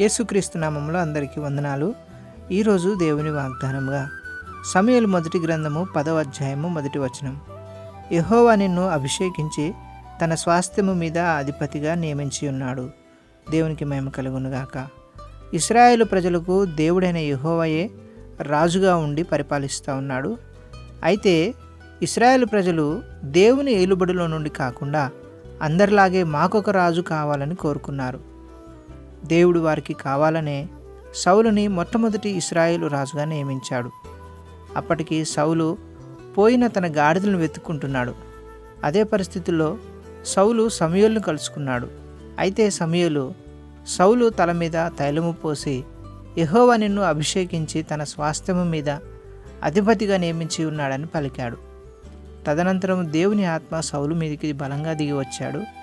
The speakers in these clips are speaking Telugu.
యేసుక్రీస్తు నామంలో అందరికీ వందనాలు. ఈరోజు దేవుని వాగ్దానంగా సమయలు మొదటి గ్రంథము పదవ అధ్యాయము మొదటి వచనం. యహోవా నిన్ను అభిషేకించి తన స్వాస్థ్యము మీద అధిపతిగా నియమించి ఉన్నాడు. దేవునికి మేము కలుగునుగాక ఇస్రాయేల్ ప్రజలకు దేవుడైన యహోవయే రాజుగా ఉండి పరిపాలిస్తూ ఉన్నాడు. అయితే ఇస్రాయేల్ ప్రజలు దేవుని ఏలుబడిలో నుండి కాకుండా అందరిలాగే మాకొక రాజు కావాలని కోరుకున్నారు. దేవుడు వారికి కావాలనే సౌలుని మొట్టమొదటి ఇస్రాయేలు రాజుగా నియమించాడు. అప్పటికి సౌలు పోయిన తన గాడిదలను వెతుక్కుంటున్నాడు. అదే పరిస్థితుల్లో సౌలు సమయల్ను కలుసుకున్నాడు. అయితే సమయలు సౌలు తల మీద తైలము పోసి యహోవా నిన్ను అభిషేకించి తన స్వాస్థ్యము మీద అధిపతిగా నియమించి ఉన్నాడని పలికాడు. తదనంతరం దేవుని ఆత్మ సౌలు మీదకి బలంగా దిగి వచ్చాడు.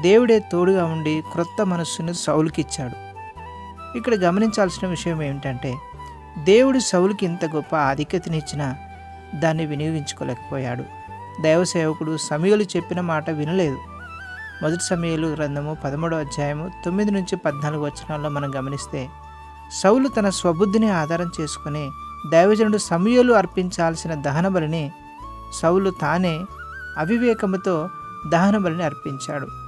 దేవుడే తోడుగా ఉండి క్రొత్త మనస్సును సౌలుకిచ్చాడు. ఇక్కడ గమనించాల్సిన విషయం ఏమిటంటే దేవుడు సౌలుకి ఇంత గొప్ప ఆధిక్యతనిచ్చినా దాన్ని వినియోగించుకోలేకపోయాడు. దైవ సేవకుడు సమయలు చెప్పిన మాట వినలేదు. మొదటి సమయలు గ్రంథము పదమూడవ అధ్యాయము తొమ్మిది నుంచి పద్నాలుగు వచనాల్లో మనం గమనిస్తే సౌలు తన స్వబుద్ధిని ఆధారం చేసుకుని దైవజనుడు సమయలు అర్పించాల్సిన దహన బలిని సౌలు తానే అవివేకముతో దహన బలిని అర్పించాడు.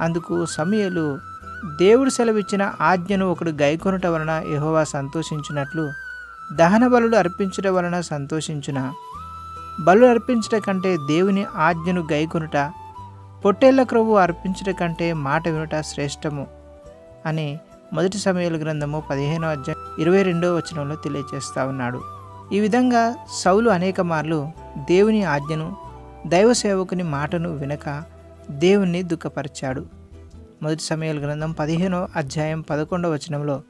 అందుకు సమయలు దేవుడు సెలవిచ్చిన ఆజ్ఞను ఒకడు గైకొనుట వలన యహోవా సంతోషించినట్లు దహన బలులు అర్పించుట వలన సంతోషించున. బలు అర్పించుట కంటే దేవుని ఆజ్ఞను గైకొనుట పొట్టేళ్ళ క్రొవ్వు అర్పించుట కంటే మాట వినుట శ్రేష్టము అని మొదటి సమయాల గ్రంథము పదిహేనో అధ్యాయం ఇరవై రెండో వచనంలో తెలియజేస్తా ఉన్నాడు. ఈ విధంగా సౌలు అనేక మార్లు దేవుని ఆజ్ఞను దైవ సేవకుని మాటను వినక దేవుణ్ణి దుఃఖపరిచాడు. మొదటి సమయాల గ్రంథం పదిహేనో అధ్యాయం పదకొండవ వచనంలో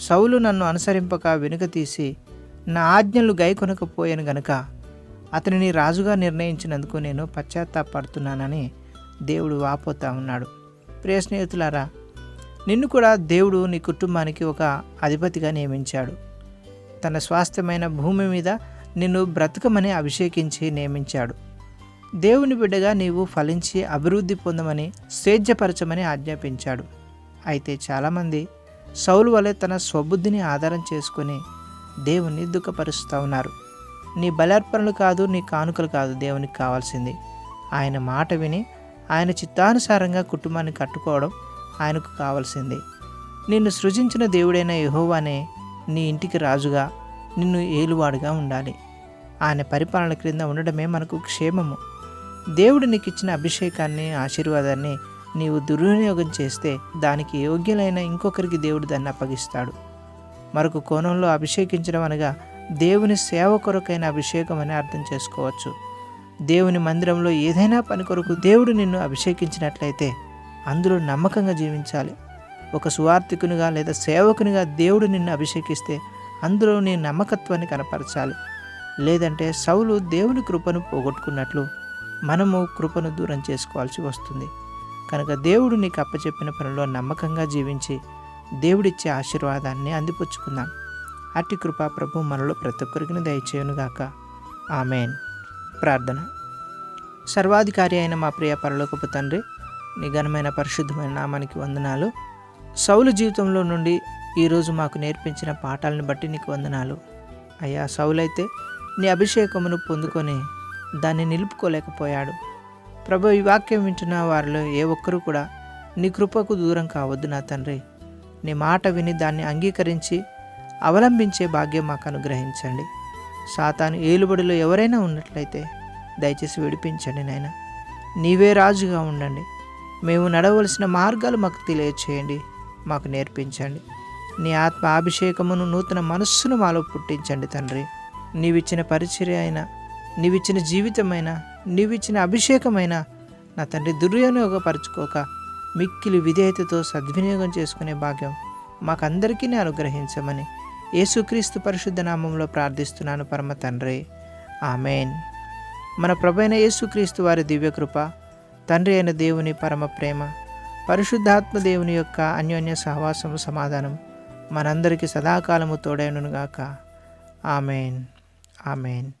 సౌలు నన్ను అనుసరింపక వెనుక తీసి నా ఆజ్ఞలు గైకొనకపోయాను గనుక అతనిని రాజుగా నిర్ణయించినందుకు నేను పశ్చాత్తాపడుతున్నానని దేవుడు వాపోతా ఉన్నాడు. ప్రియ స్నేహితులారా నిన్ను కూడా దేవుడు నీ కుటుంబానికి ఒక అధిపతిగా నియమించాడు. తన స్వాస్థ్యమైన భూమి మీద నిన్ను బ్రతకమని అభిషేకించి నియమించాడు. దేవుని బిడ్డగా నీవు ఫలించి అభివృద్ధి పొందమని స్వేచ్ఛపరచమని ఆజ్ఞాపించాడు. అయితే చాలామంది సౌలు వలె తన స్వబుద్ధిని ఆధారం చేసుకొని దేవుణ్ణి దుఃఖపరుస్తూ ఉన్నారు. నీ బలార్పణలు కాదు నీ కానుకలు కాదు దేవునికి కావాల్సింది. ఆయన మాట విని ఆయన చిత్తానుసారంగా కుటుంబాన్ని కట్టుకోవడం ఆయనకు కావాల్సింది. నిన్ను సృజించిన దేవుడైన యహోవానే నీ ఇంటికి రాజుగా నిన్ను ఏలువాడుగా ఉండాలి. ఆయన పరిపాలన క్రింద ఉండడమే మనకు క్షేమము. దేవుడు నీకు ఇచ్చిన అభిషేకాన్ని ఆశీర్వాదాన్ని నీవు దుర్వినియోగం చేస్తే దానికి యోగ్యులైన ఇంకొకరికి దేవుడు దాన్ని అప్పగిస్తాడు. మరొక కోణంలో అభిషేకించడం అనగా దేవుని సేవ కొరకైన అభిషేకం అని అర్థం చేసుకోవచ్చు. దేవుని మందిరంలో ఏదైనా పని కొరకు దేవుడు నిన్ను అభిషేకించినట్లయితే అందులో నమ్మకంగా జీవించాలి. ఒక సువార్థికునిగా లేదా సేవకునిగా దేవుడు నిన్ను అభిషేకిస్తే అందులో నీ నమ్మకత్వాన్ని కనపరచాలి. లేదంటే సౌలు దేవుని కృపను పోగొట్టుకున్నట్లు మనము కృపను దూరం చేసుకోవాల్సి వస్తుంది. కనుక దేవుడు నీకు అప్పచెప్పిన పనిలో నమ్మకంగా జీవించి దేవుడిచ్చే ఆశీర్వాదాన్ని అందిపుచ్చుకుందాం. అట్టి కృపా ప్రభు మనలో ప్రతి ఒక్కరికి దయచేయునుగాక. ఆమెన్. ప్రార్థన. సర్వాధికారి అయిన మా ప్రియ పరలోకపు తండ్రి నిఘనమైన పరిశుద్ధమైన నామానికి వందనాలు. సౌలు జీవితంలో నుండి ఈరోజు మాకు నేర్పించిన పాఠాలను బట్టి నీకు వందనాలు. అయ్యా సౌలైతే నీ అభిషేకమును పొందుకొని దాన్ని నిలుపుకోలేకపోయాడు. ప్రభు ఈ వాక్యం వింటున్న వారిలో ఏ ఒక్కరూ కూడా నీ కృపకు దూరం కావద్దు నా తండ్రి. నీ మాట విని దాన్ని అంగీకరించి అవలంబించే భాగ్యం మాకు అనుగ్రహించండి. సాతాను ఏలుబడిలో ఎవరైనా ఉన్నట్లయితే దయచేసి విడిపించండి నాయన. నీవే రాజుగా ఉండండి. మేము నడవలసిన మార్గాలు మాకు తెలియచేయండి. మాకు నేర్పించండి. నీ ఆత్మ అభిషేకమును నూతన మనస్సును మాలో పుట్టించండి తండ్రి. నీవిచ్చిన పరిచర్య అయినా నీవిచ్చిన జీవితమైన నీవిచ్చిన అభిషేకమైన నా తండ్రి దుర్వినియోగపరచుకోక మిక్కిలి విధేయతతో సద్వినియోగం చేసుకునే భాగ్యం మాకందరికీ అనుగ్రహించమని యేసుక్రీస్తు పరిశుద్ధ నామంలో ప్రార్థిస్తున్నాను పరమ తండ్రి. ఆమెన్. మన ప్రభైన యేసుక్రీస్తు వారి దివ్యకృప తండ్రి అయిన దేవుని పరమ ప్రేమ పరిశుద్ధాత్మ దేవుని యొక్క అన్యోన్య సహవాసము సమాధానం మనందరికీ సదాకాలము తోడైనగాక ఆమెన్. ఆమెన్.